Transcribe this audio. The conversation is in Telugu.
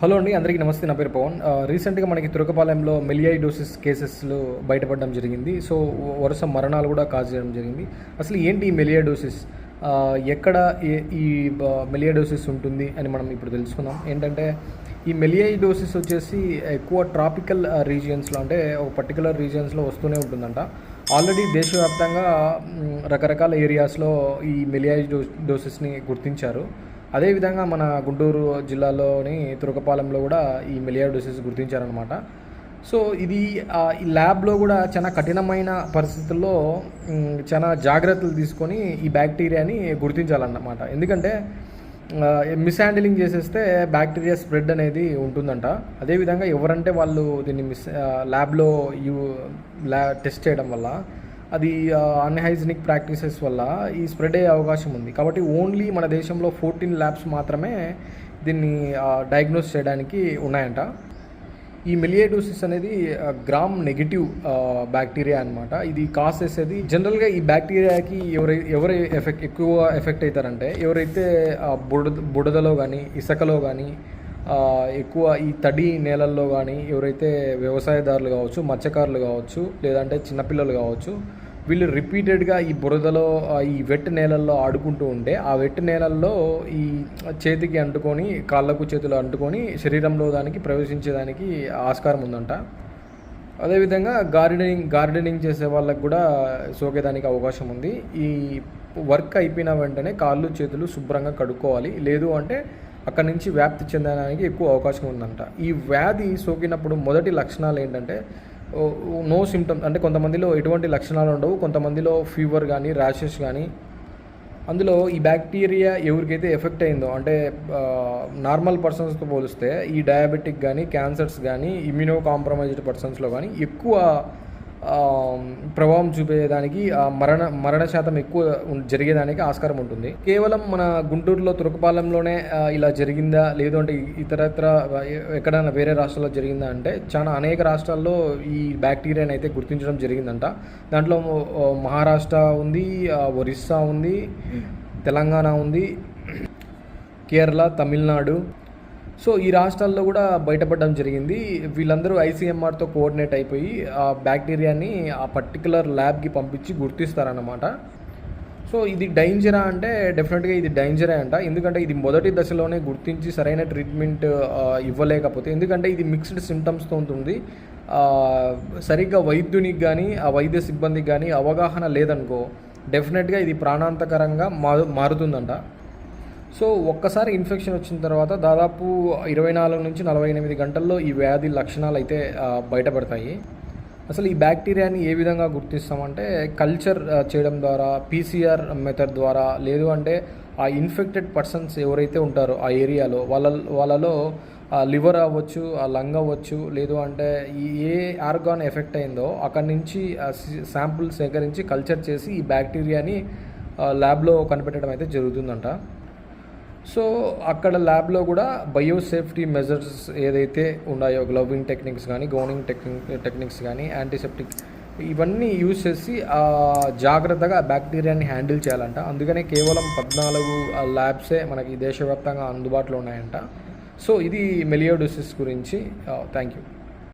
హలో అండి అందరికీ నమస్తే నా పేరు పవన్. రీసెంట్గా మనకి తురకపాలెంలో మెలియాయిడోసిస్ కేసెస్లు బయటపడడం జరిగింది. సో వరుస మరణాలు కూడా కాజ్ చేయడం జరిగింది. అసలు ఏంటి ఈ మెలియాడోసిస్ ఎక్కడ ఈ మెలియాడోసిస్ ఉంటుంది అని మనం ఇప్పుడు తెలుసుకుందాం. ఏంటంటే ఈ మెలియాయిడోసిస్ వచ్చేసి ఎక్కువ ట్రాపికల్ రీజియన్స్లో అంటే ఒక పర్టికులర్ రీజియన్స్లో వస్తూనే ఉంటుందంట. ఆల్రెడీ దేశవ్యాప్తంగా రకరకాల ఏరియాస్లో ఈ మెలియాయిడో డోసిస్ని గుర్తించారు. అదేవిధంగా మన గుంటూరు జిల్లాలోని తురకపాలెంలో కూడా ఈ మెలియాడోసిస్ గుర్తించారనమాట సో ఇది ఈ ల్యాబ్లో కూడా చాలా కఠినమైన పరిస్థితుల్లో చాలా జాగ్రత్తలు తీసుకొని ఈ బ్యాక్టీరియాని గుర్తించాలన్నమాట. ఎందుకంటే మిస్ హ్యాండిలింగ్ చేసేస్తే బ్యాక్టీరియా స్ప్రెడ్ అనేది ఉంటుందంట. అదేవిధంగా ఎవరంటే వాళ్ళు దీన్ని మిస్ ల్యాబ్లో యూ ల్యా టెస్ట్ చేయడం వల్ల అది అన్హైజినిక్ ప్రాక్టీసెస్ వల్ల ఈ స్ప్రెడ్ అయ్యే అవకాశం ఉంది. కాబట్టి ఓన్లీ మన దేశంలో ఫోర్టీన్ ల్యాబ్స్ మాత్రమే దీన్ని డయాగ్నోస్ చేయడానికి ఉన్నాయంట. ఈ మిలియేడోసిస్ అనేది గ్రామ్ నెగిటివ్ బ్యాక్టీరియా అనమాట ఇది కాస్ చేసేది జనరల్గా ఈ బ్యాక్టీరియాకి ఎవరై ఎవరు ఎఫెక్ట్ ఎక్కువ ఎఫెక్ట్ అవుతారంటే ఎవరైతే బుడద బుడదలో కానీ ఇసుకలో కానీ ఎక్కువ ఈ తడి నేలల్లో కానీ ఎవరైతే వ్యవసాయదారులు కావచ్చు మత్స్యకారులు కావచ్చు లేదంటే చిన్నపిల్లలు కావచ్చు వీళ్ళు రిపీటెడ్గా ఈ బురదలో ఈ వెట్ నేలల్లో ఆడుకుంటూ ఉంటే ఆ వెట్ నేలల్లో ఈ చేతికి అంటుకొని కాళ్ళకు చేతులు అంటుకొని శరీరంలో దానికి ప్రవేశించేదానికి ఆస్కారం ఉందంట. అదేవిధంగా గార్డెనింగ్ గార్డెనింగ్ చేసే వాళ్ళకు కూడా సోకేదానికి అవకాశం ఉంది. ఈ వర్క్ అయిపోయిన వెంటనే కాళ్ళు చేతులు శుభ్రంగా కడుక్కోవాలి. లేదు అంటే అక్కడి నుంచి వ్యాప్తి చెందడానికి ఎక్కువ అవకాశం ఉందంట. ఈ వ్యాధి సోకినప్పుడు మొదటి లక్షణాలు ఏంటంటే నో సిమ్టమ్స్ అంటే కొంతమందిలో ఎటువంటి లక్షణాలు ఉండవు. కొంతమందిలో ఫీవర్ కానీ ర్యాషెస్ కానీ అందులో ఈ బ్యాక్టీరియా ఎవరికైతే ఎఫెక్ట్ అయిందో అంటే నార్మల్ పర్సన్స్తో పోలిస్తే ఈ డయాబెటిక్ కానీ క్యాన్సర్స్ కానీ ఇమ్యూనో కాంప్రమైజ్డ్ పర్సన్స్లో కానీ ఎక్కువ ప్రభావం చూపేదానికి ఆ మరణ మరణ శాతం ఎక్కువ జరిగేదానికి ఆస్కారం ఉంటుంది. కేవలం మన గుంటూరులో తురకపాలెంలోనే ఇలా జరిగిందా లేదు అంటే ఇతరత్ర ఎక్కడైనా వేరే రాష్ట్రాల్లో జరిగిందా అంటే చాలా అనేక రాష్ట్రాల్లో ఈ బ్యాక్టీరియాని అయితే గుర్తించడం జరిగిందంట. దాంట్లో మహారాష్ట్ర ఉంది ఒరిస్సా ఉంది తెలంగాణ ఉంది కేరళ తమిళనాడు సో ఈ రాష్ట్రాల్లో కూడా బయటపడడం జరిగింది. వీళ్ళందరూ ఐసీఎంఆర్తో కోఆర్డినేట్ అయిపోయి ఆ బ్యాక్టీరియాని ఆ పర్టికులర్ ల్యాబ్కి పంపించి గుర్తిస్తారన్నమాట. సో ఇది డైంజరా అంటే డెఫినెట్గా ఇది డైంజరే అంట. ఎందుకంటే ఇది మొదటి దశలోనే గుర్తించి సరైన ట్రీట్మెంట్ ఇవ్వలేకపోతే ఎందుకంటే ఇది మిక్స్డ్ సిమ్టమ్స్తో ఉంటుంది. సరిగ్గా వైద్యునికి కానీ ఆ వైద్య సిబ్బందికి కానీ అవగాహన లేదనుకో డెఫినెట్గా ఇది ప్రాణాంతకరంగా మారు మారుతుందంట. సో ఒక్కసారి ఇన్ఫెక్షన్ వచ్చిన తర్వాత దాదాపు ఇరవై నాలుగు నుంచి నలభై ఎనిమిది గంటల్లో ఈ వ్యాధి లక్షణాలు అయితే బయటపడతాయి. అసలు ఈ బ్యాక్టీరియాని ఏ విధంగా గుర్తిస్తామంటే కల్చర్ చేయడం ద్వారా పీసీఆర్ మెథడ్ ద్వారా లేదు అంటే ఆ ఇన్ఫెక్టెడ్ పర్సన్స్ ఎవరైతే ఉంటారో ఆ ఏరియాలో వాళ్ళ వాళ్ళలో లివర్ అవ్వచ్చు ఆ లంగ్ అవ్వచ్చు లేదు అంటే ఏ ఆర్గాన్ ఎఫెక్ట్ అయిందో అక్కడి నుంచి శాంపుల్ సేకరించి కల్చర్ చేసి ఈ బ్యాక్టీరియాని ల్యాబ్లో కనిపెట్టడం అయితే జరుగుతుందంట. సో అక్కడ ల్యాబ్లో కూడా బయోసేఫ్టీ మెజర్స్ ఏదైతే ఉన్నాయో గ్లౌవింగ్ టెక్నిక్స్ కానీ గౌనింగ్ టెక్నిక్ టెక్నిక్స్ కానీ యాంటీసెప్టిక్ ఇవన్నీ యూజ్ చేసి ఆ జాగ్రత్తగా బ్యాక్టీరియాని హ్యాండిల్ చేయాలంట. అందుకనే కేవలం పద్నాలుగు ల్యాబ్సే మనకి దేశవ్యాప్తంగా అందుబాటులో ఉన్నాయంట. సో ఇది మెలియోడోసిస్ గురించి. Thank you